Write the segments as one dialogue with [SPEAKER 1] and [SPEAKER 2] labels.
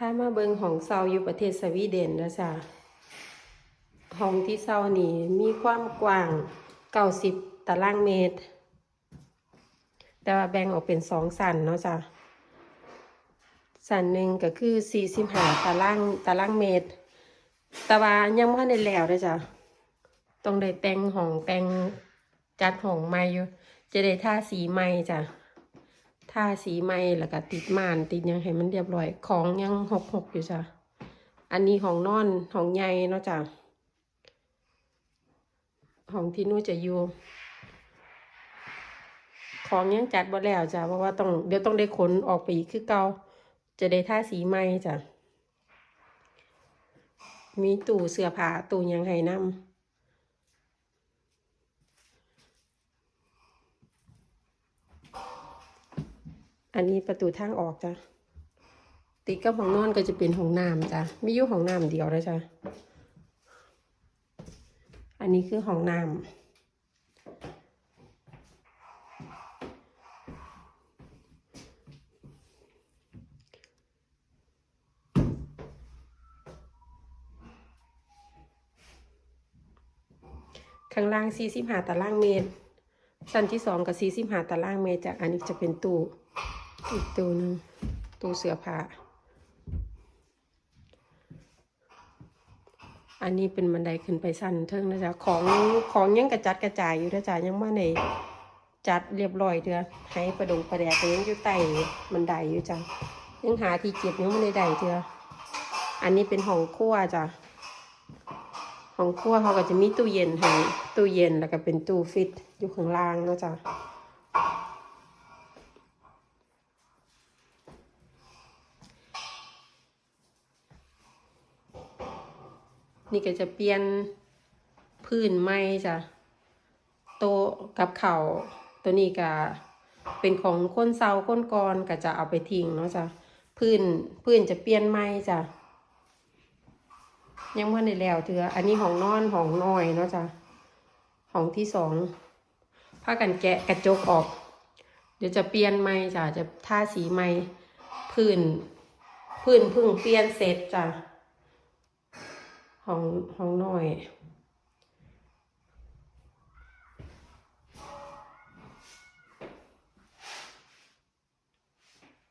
[SPEAKER 1] พามาเบิงของเซาอยู่ประเทศสวีเดนนะจ๊ะห้องที่เซานี่มีความกว้างเก้าสิบตารางเมตร แต่ว่าแบ่งออกเป็นสองสันเนาะจ้ะสันหนึ่งก็คือสี่สิบห้าตารางตารางเมตร แต่ว่ายังไม่ได้แล้วเลยจ้ะต้องได้แต่งห้องแต่งจัดห้องใหม่อยู่ จะได้ท่าสีใหม่จ้ะ ท่าสีใหม่แล้วก็ติดม่านติดยังให้มันเรียบร้อย ของยังหกหกอยู่จ้ะ อันนี้ของนอนของใหญ่เนาะจ้ะ ของที่นู่จะอยู่ ของยังจัดบ่แล้วจ้ะ เพราะว่าต้องเดี๋ยวต้องได้ขนออกไปอีกคือเก่าจะได้ท่าสีใหม่จ้ะ มีตู้เสื้อผ้าตู้ยังให้นำ อันนี้ประตูทางออกจ้ะติดกับห้องนอนก็จะเป็นห้องน้ำจ้ะไมีอยู่ห้องน้ำเดียวแล้วจ้ะอันนี้คือห้องน้ำข้างล่าง 45 ตารางเมตร ชั้นที่สองกับ 45 ตารางเมตรจ้ะอันนี้จะเป็นตู้ อีกตู้หนึ่งตู้เสื้อผ้าอันนี้เป็นบันไดขึ้นไปสั้นเทิงนะจ๊ะของของยังกระจัดกระจายอยู่นะจ๊ะยังว่าในจัดเรียบร้อยเถอะให้ประดงประแดกยังอยู่ใต้บันไดอยู่จ้ะยังหาที่เก็บยังไม่ได้ใดเถอะอันนี้เป็นห้องครัวจ้ะห้องครัวเขาก็จะมีตู้เย็นให้ตู้เย็นแล้วก็เป็นตู้ฟิตอยู่ข้างล่างนะจ้ะ นี่ก็จะเปลี่ยนพื้นไม้จ้ะโตกับเข่าตัวนี้ก็เป็นของคนเซาคนกรก็จะเอาไปทิ้งเนาะจ้ะพื้นพื้นจะเปลี่ยนไม้จ้ะยังว่าในแล้วเถืออันนี้ของนอนของน้อยเนาะจ้ะของที่สองพากันแกะกระจกออก เดี๋ยวจะเปลี่ยนไม้จ้ะจะทาสีไม้พื้นพื้นพึ่งเปลี่ยนเสร็จจ้ะ ห้องห้องน้อย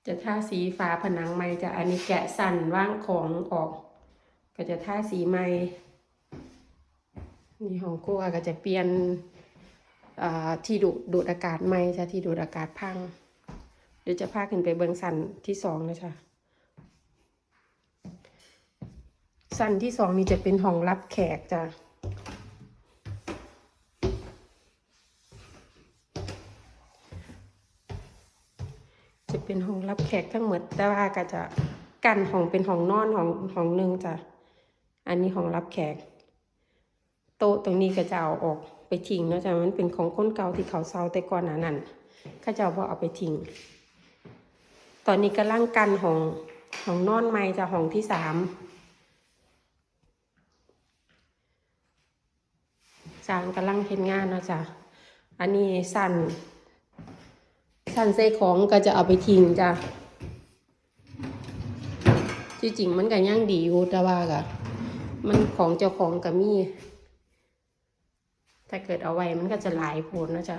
[SPEAKER 1] จะท่าสีฟ้าผนังไม้จะอันนี้แกะสั่นว่างของออก ก็จะท่าสีไม้นี่ห้องครัวก็จะเปลี่ยนที่ดูดดูดอากาศไม้จะที่ดูดอากาศพัง เดี๋ยวจะพาขึ้นไปเบิงสั่นที่สองนะจ๊ะ สั้นที่สองนี่จะเป็นห้องรับแขกจ้ะจะเป็นห้องรับแขกทั้งหมดแต่ว่าก็จะกันห้องเป็นห้องนอนห้องห้องหนึ่งจ้ะอันนี้ห้องรับแขก โต๊ะตรงนี้ก็จะเอาออกไปทิ้งเนาะจ้ะมันเป็นของคนเก่าที่เขาเซาแต่ก่อนหนานั้นข้าเจ้าพอเอาไปทิ้งตอนนี้กำลังกันห้องห้องนอนใหม่จะห้องที่สาม จาง กำลังเห็นงานเนาะจ้ะอันนี้สั่นสั่นใส่ของก็จะเอาไปทิ้งจ้ะที่จริงมันก็ยังดีอยู่แต่ว่าก็มันของเจ้าของก็มีถ้าเกิดเอาไว้มันก็จะหลายผลนะจ๊ะ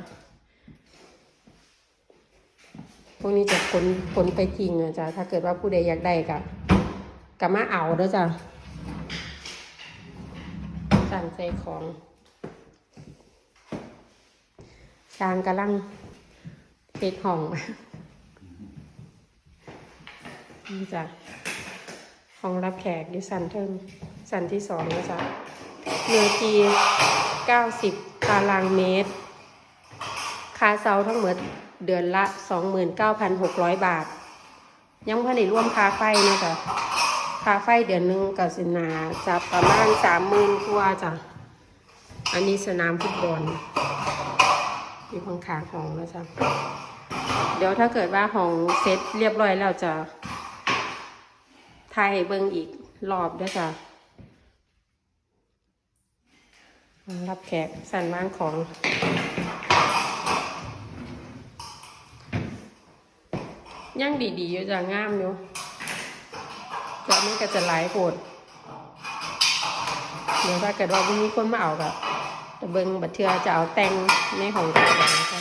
[SPEAKER 1] พวกนี้จะขนขนไปทิ้งนะจ๊ะถ้าเกิดว่าผู้ใดอยากได้ก็ก็มาเอาเด้อจ้ะสั่นใส่ของ ช้างกำลังเฮ็ดห้องนี่จ้ะห้องรับแขกอยู่สันเทิงสันที่สองนะจ๊ะเนื้อที่เก้าสิบตารางเมตร ค่าเซาทั้งหมดเดือนละสองหมื่นเก้าพันหกร้อยบาท ยังพอได้ร่วมค่าไฟนะจ๊ะค่าไฟเดือนหนึ่งกับสินาจะประมาณสามหมื่นกว่าจ้ะอันนี้สนามฟุตบอล อยู่ข้างๆห้องนะจ๊ะเดี๋ยวถ้าเกิดว่าห้องเสร็จเรียบร้อยแล้วจะถ่ายให้เบิ่งอีกรอบด้วยจ้ะรับแขกสั่นว่างของยังดีๆอยู่จ้ะงามอยู่แล้วมันก็จะหลายโหดเดี๋ยวถ้าเกิดว่าพรุ่งนี้คนมาเอาก็ จะเบิงบัดเทือจะเอาแต่งในห้องกันนะคะ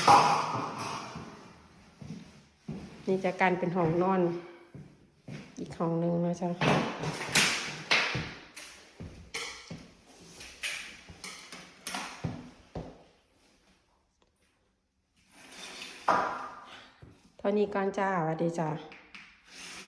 [SPEAKER 1] นี่จะกันเป็นห้องนอน อีกห้องหนึ่งนะจ๊ะเท่านี้ก่อนจ้าสวัสดีจ้า